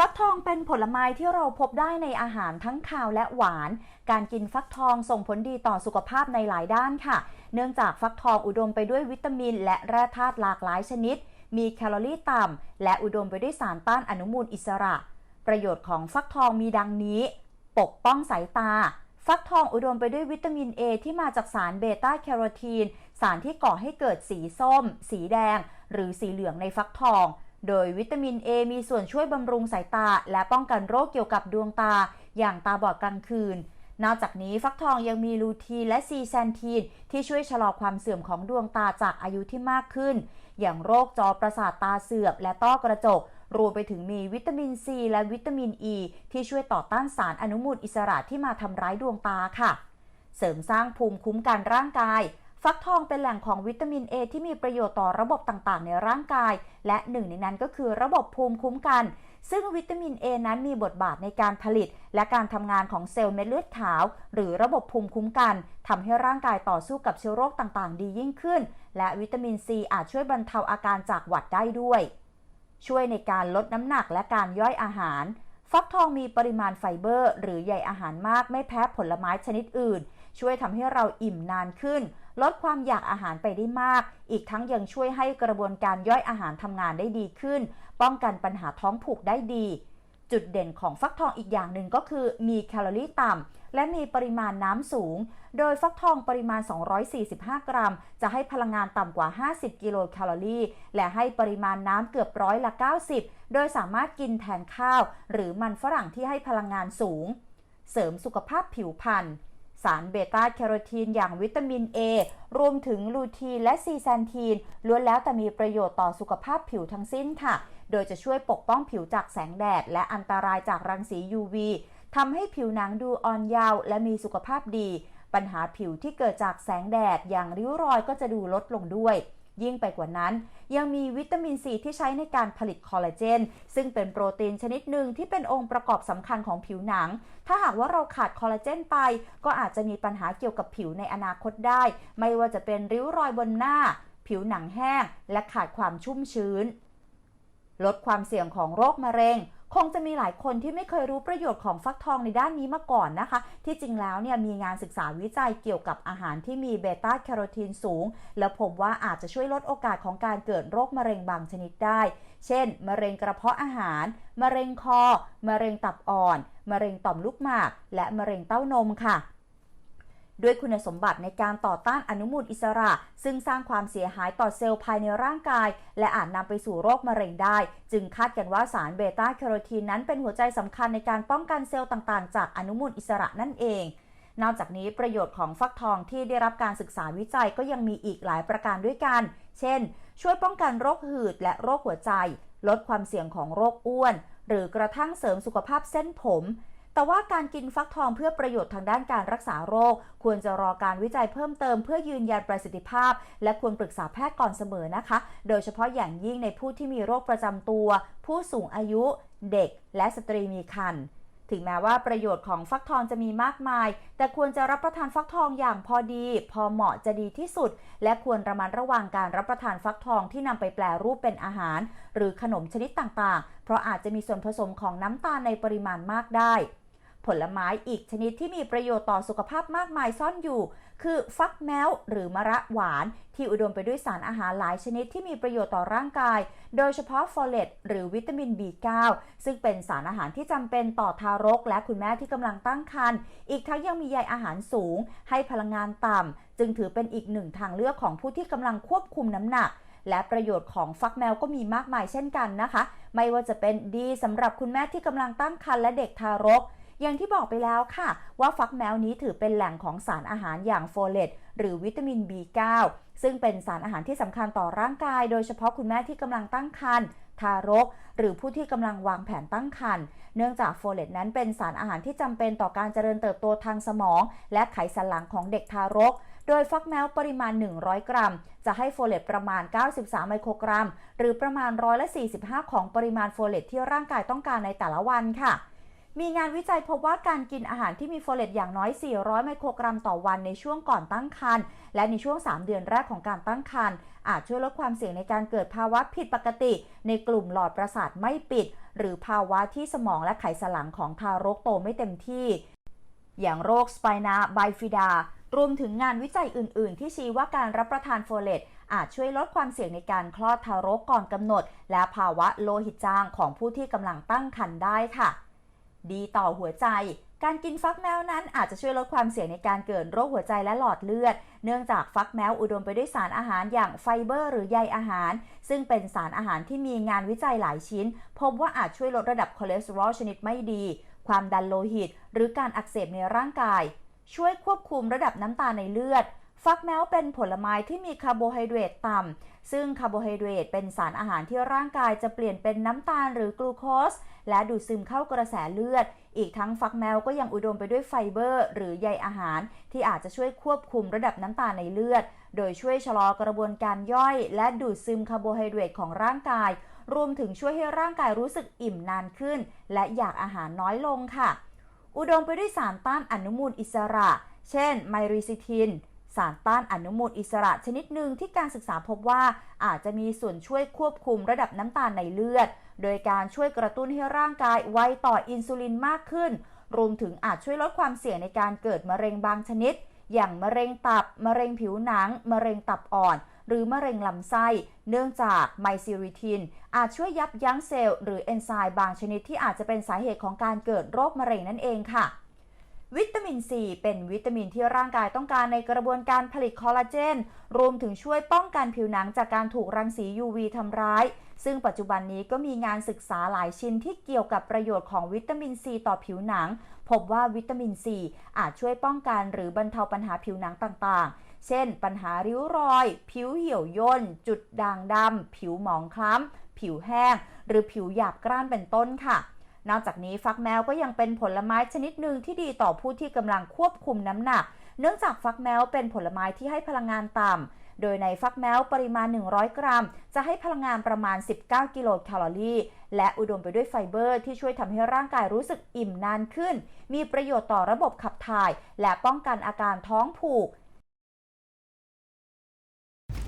ฟักทองเป็นผลไม้ที่เราพบได้ในอาหารทั้งคาวและหวาน การกินฟักทองส่งผลดีต่อสุขภาพในหลายด้านค่ะ เนื่องจากฟักทองอุดมไปด้วยวิตามิน และแร่ธาตุหลากหลายชนิด มีแคลอรี่ต่ำ และอุดมไปด้วยสารต้านอนุมูลอิสระ ประโยชน์ของฟักทองมีดังนี้ ปกป้องสายตา ฟักทองอุดมไปด้วยวิตามิน A ที่มาจากสารเบต้าแคโรทีน สารที่ก่อให้เกิดสีส้ม สีแดง หรือสีเหลืองในฟักทอง โดยวิตามิน A มีส่วนช่วยบำรุงสายตา และป้องกันโรคเกี่ยวกับดวงตา อย่างตาบอดกลางคืน นอกจากนี้ฟักทองยังมีลูทีและซีแซนทีน ที่ช่วยชะลอความเสื่อมของดวงตาจากอายุที่มากขึ้น อย่างโรคจอประสาทตาเสื่อมและต้อกระจก รวมไปถึงมีวิตามินซีและวิตามินอ e, ีที่ช่วยต่อต้านสารอนุมูลอิสระที่มาทำร้ายดวงตาค่ะ เสริมสร้างภูมิคุ้มกันร่างกาย ฟักทองเป็นแหล่งของวิตามิน A ที่มีประโยชน์ต่อระบบต่างๆ ในร่างกาย และหนึ่งในนั้นก็คือระบบภูมิคุ้มกัน ซึ่งวิตามิน A นั้นมีบทบาทในการผลิต และการทำงานของเซลล์เม็ดเลือดขาว หรือระบบภูมิคุ้มกันทำให้ร่างกายต่อสู้กับเชื้อโรคต่างๆ ดียิ่งขึ้น และวิตามินซีอาจช่วยบรรเทาอาการจากหวัดได้ด้วย ช่วยในการลดน้ำหนักและการย่อยอาหารฟักทองมีปริมาณไฟเบอร์ หรือใยอาหารมากไม่แพ้ผลไม้ชนิดอื่น ช่วยทำให้เราอิ่มนานขึ้น ลดความอยากอาหารไปได้มาก อีกทั้งยังช่วยให้กระบวนการย่อยอาหารทำงานได้ดีขึ้น ป้องกันปัญหาท้องผูกได้ดี จุดเด่นของฟักทองอีกอย่างหนึ่งก็คือมีแคลอรี่ต่ำและมีปริมาณน้ำสูง โดยฟักทองปริมาณ 245 กรัม จะให้พลังงานต่ำกว่า 50 กิโลแคลอรี่ และให้ปริมาณน้ำเกือบร้อยละ 90 โดยสามารถกินแทนข้าว หรือมันฝรั่งที่ให้พลังงานสูง เสริมสุขภาพผิวพรรณ สารเบต้าแคโรทีนอย่างวิตามิน A รวมถึงลูทีนและซีแซนทีนล้วนแล้วแต่มีประโยชน์ต่อสุขภาพผิวทั้งสิ้นค่ะ โดยจะช่วยปกป้องผิวจากแสงแดด และอันตรายจากรังสี UV ทำให้ผิวหนังดูอ่อนเยาว์และมีสุขภาพดี ปัญหาผิวที่เกิดจากแสงแดดอย่างริ้วรอยก็จะดูลดลงด้วย ยิ่งไปกว่านั้น ยังมีวิตามินซีที่ใช้ในการผลิตคอลลาเจน ซึ่งเป็นโปรตีนชนิดหนึ่งที่เป็นองค์ประกอบสำคัญของผิวหนัง ถ้าหากว่าเราขาดคอลลาเจนไป ก็อาจจะมีปัญหาเกี่ยวกับผิวในอนาคตได้ ไม่ว่าจะเป็นริ้วรอยบนหน้า ผิวหนังแห้ง และขาดความชุ่มชื้น ลดความเสี่ยงของโรคมะเร็ง คงจะมีหลายคนที่ไม่เคยรู้ประโยชน์ของฟักทองในด้านนี้มาก่อนนะคะ ที่จริงแล้วเนี่ยมีงานศึกษาวิจัยเกี่ยวกับอาหารที่มีเบต้าแคโรทีนสูง แล้วพบว่าอาจจะช่วยลดโอกาสของการเกิดโรคมะเร็งบางชนิดได้ เช่น มะเร็งกระเพาะอาหาร มะเร็งคอ มะเร็งตับอ่อน มะเร็งต่อมลูกหมาก และมะเร็งเต้านมค่ะ ด้วยคุณสมบัติในการต่อต้านอนุมูลอิสระ ซึ่งสร้างความเสียหายต่อเซลล์ภายในร่างกาย และอาจนำไปสู่โรคมะเร็งได้ จึงคาดกันว่าสารเบต้าแคโรทีนนั้นเป็นหัวใจสำคัญในการป้องกันเซลล์ต่างๆ จากอนุมูลอิสระนั่นเองนอกจากนี้ประโยชน์ของฟักทองที่ได้รับการศึกษาวิจัยก็ยังมีอีกหลายประการด้วยกัน เช่น ช่วยป้องกันโรคหืดและโรคหัวใจ ลดความเสี่ยงของโรคอ้วน หรือกระทั่งเสริมสุขภาพเส้นผม แต่ว่าการกินฟักทองเพื่อประโยชน์ทางด้านการรักษาโรค ควรจะรอการวิจัยเพิ่มเติมเพื่อยืนยันประสิทธิภาพ และควรปรึกษาแพทย์ก่อนเสมอนะคะ โดยเฉพาะอย่างยิ่งในผู้ที่มีโรคประจำตัว ผู้สูงอายุ เด็ก และสตรีมีครรภ์ถึงแม้ว่าประโยชน์ของฟักทองจะมีมากมาย แต่ควรจะรับประทานฟักทองอย่างพอดี พอเหมาะจะดีที่สุด และควรระมัดระวังการรับประทานฟักทองที่นำไปแปลรูปเป็นอาหาร หรือขนมชนิดต่างๆ เพราะอาจจะมีส่วนผสมของน้ำตาลในปริมาณมากได้ ผลไม้อีกชนิดที่มีประโยชน์ต่อสุขภาพมากมายซ่อนอยู่ คือฟักแมวหรือมะระหวาน ที่อุดมไปด้วยสารอาหารหลายชนิดที่มีประโยชน์ต่อร่างกาย โดยเฉพาะโฟเลตหรือวิตามิน B9 ซึ่งเป็นสารอาหารที่จำเป็นต่อทารก และคุณแม่ที่กำลังตั้งครรภ์อีกทั้งยังมีใยอาหารสูง ให้พลังงานต่ำจึงถือเป็นอีกหนึ่งทางเลือกของผู้ที่กำลังควบคุมน้ำหนักและประโยชน์ของฟักแมวก็มีมากมายเช่นกันนะคะ ไม่ว่าจะเป็นดีสำหรับคุณแม่ที่กำลังตั้งครรภ์และเด็กทารก อย่างที่บอกไปแล้วค่ะ ว่าฟักแมวนี้ถือเป็นแหล่งของสารอาหารอย่างโฟเลตหรือวิตามิน B9 ซึ่งเป็นสารอาหารที่สำคัญต่อร่างกาย โดยเฉพาะคุณแม่ที่กำลังตั้งครรภ์ทารก หรือผู้ที่กำลังวางแผนตั้งครรภ์เนื่องจากโฟเลตนั้นเป็นสารอาหารที่จำเป็นต่อการเจริญเติบโตทางสมอง และไขสันหลังของเด็กทารก โดยฟักแมวปริมาณ 100 กรัม จะให้โฟเลตประมาณ 93 ไมโครกรัม หรือประมาณร้อยละ45 ของปริมาณโฟเลตที่ร่างกายต้องการในแต่ละวันค่ะ มีงานวิจัยพบว่าการกินอาหารที่มีโฟเลตอย่างน้อย 400 ไมโครกรัมต่อวันในช่วงก่อนตั้งครรภ์และในช่วง 3 เดือนแรกของการตั้งครรภ์อาจช่วยลดความเสี่ยงในการเกิดภาวะผิดปกติ ในกลุ่มหลอดประสาทไม่ปิด หรือภาวะที่สมองและไขสันหลังของทารกโตไม่เต็มที่ อย่างโรคสไปนาไบฟิดารวมถึงงานวิจัยอื่น ๆ ที่ชี้ว่าการรับประทานโฟเลตอาจช่วยลดความเสี่ยงในการคลอดทารกก่อนกำหนด และภาวะโลหิตจางของผู้ที่กำลังตั้งครรภ์ได้ค่ะ ดีต่อหัวใจ การกินฟักแมวนั้นอาจจะช่วยลดความเสี่ยงในการเกิดโรคหัวใจและหลอดเลือด เนื่องจากฟักแมวอุดมไปด้วยสารอาหารอย่างไฟเบอร์ หรือใยอาหาร ซึ่งเป็นสารอาหารที่มีงานวิจัยหลายชิ้น พบว่าอาจช่วยลดระดับคอเลสเตอรอลชนิดไม่ดี ความดันโลหิต หรือการอักเสบในร่างกาย ช่วยควบคุมระดับน้ำตาลในเลือดฟักแมวเป็นผลไม้ที่มีคาร์โบไฮเดรตต่ำ ซึ่งคาร์โบไฮเดรตเป็นสารอาหารที่ร่างกายจะเปลี่ยนเป็นน้ำตาลหรือกลูโคส และดูดซึมเข้ากระแสเลือด อีกทั้งฟักแมวก็ยังอุดมไปด้วยไฟเบอร์ หรือใยอาหาร ที่อาจจะช่วยควบคุมระดับน้ำตาลในเลือด โดยช่วยชะลอกระบวนการย่อย และดูดซึมคาร์โบไฮเดรตของร่างกาย รวมถึงช่วยให้ร่างกายรู้สึกอิ่มนานขึ้น และอยากอาหารน้อยลงค่ะ อุดมไปด้วยสารต้านอนุมูลอิสระ เช่น ไมริซิทิน สารต้านอนุมูลอิสระชนิดหนึ่งที่การศึกษาพบว่าอาจจะมีส่วนช่วยควบคุมระดับน้ำตาลในเลือด โดยการช่วยกระตุ้นให้ร่างกายไวต่ออินซูลินมากขึ้น รวมถึงอาจช่วยลดความเสี่ยงในการเกิดมะเร็งบางชนิด อย่างมะเร็งตับ มะเร็งผิวหนัง มะเร็งตับอ่อน หรือมะเร็งลำไส้ เนื่องจากไมซิริทิน อาจช่วยยับยั้งเซลล์หรือเอนไซม์บางชนิดที่อาจจะเป็นสาเหตุของการเกิดโรคมะเร็งนั่นเองค่ะ วิตามินซีเป็นวิตามินที่ร่างกายต้องการในกระบวนการผลิตคอลลาเจน รวมถึงช่วยป้องกันผิวหนังจากการถูกรังสี UV ทำร้าย ซึ่งปัจจุบันนี้ก็มีงานศึกษาหลายชิ้นที่เกี่ยวกับประโยชน์ของวิตามินซีต่อผิวหนัง พบว่าวิตามินซีอาจช่วยป้องกันหรือบรรเทาปัญหาผิวหนังต่างๆ เช่น ปัญหาริ้วรอย ผิวเหี่ยวย่น จุดด่างดำผิวหมองคล้ำ ผิวแห้ง หรือผิวหยาบกร้านเป็นต้นค่ะ นอกจากนี้ฟักแมวก็ยังเป็นผลไม้ชนิดหนึ่งที่ดีต่อผู้ที่กำลังควบคุมน้ำหนัก เนื่องจากฟักแมวเป็นผลไม้ที่ให้พลังงานต่ำ โดยในฟักแมวปริมาณ 100 กรัม จะให้พลังงานประมาณ 19 กิโลแคลอรี่ และอุดมไปด้วยไฟเบอร์ที่ช่วยทำให้ร่างกายรู้สึกอิ่มนานขึ้น มีประโยชน์ต่อระบบขับถ่าย และป้องกันอาการท้องผูก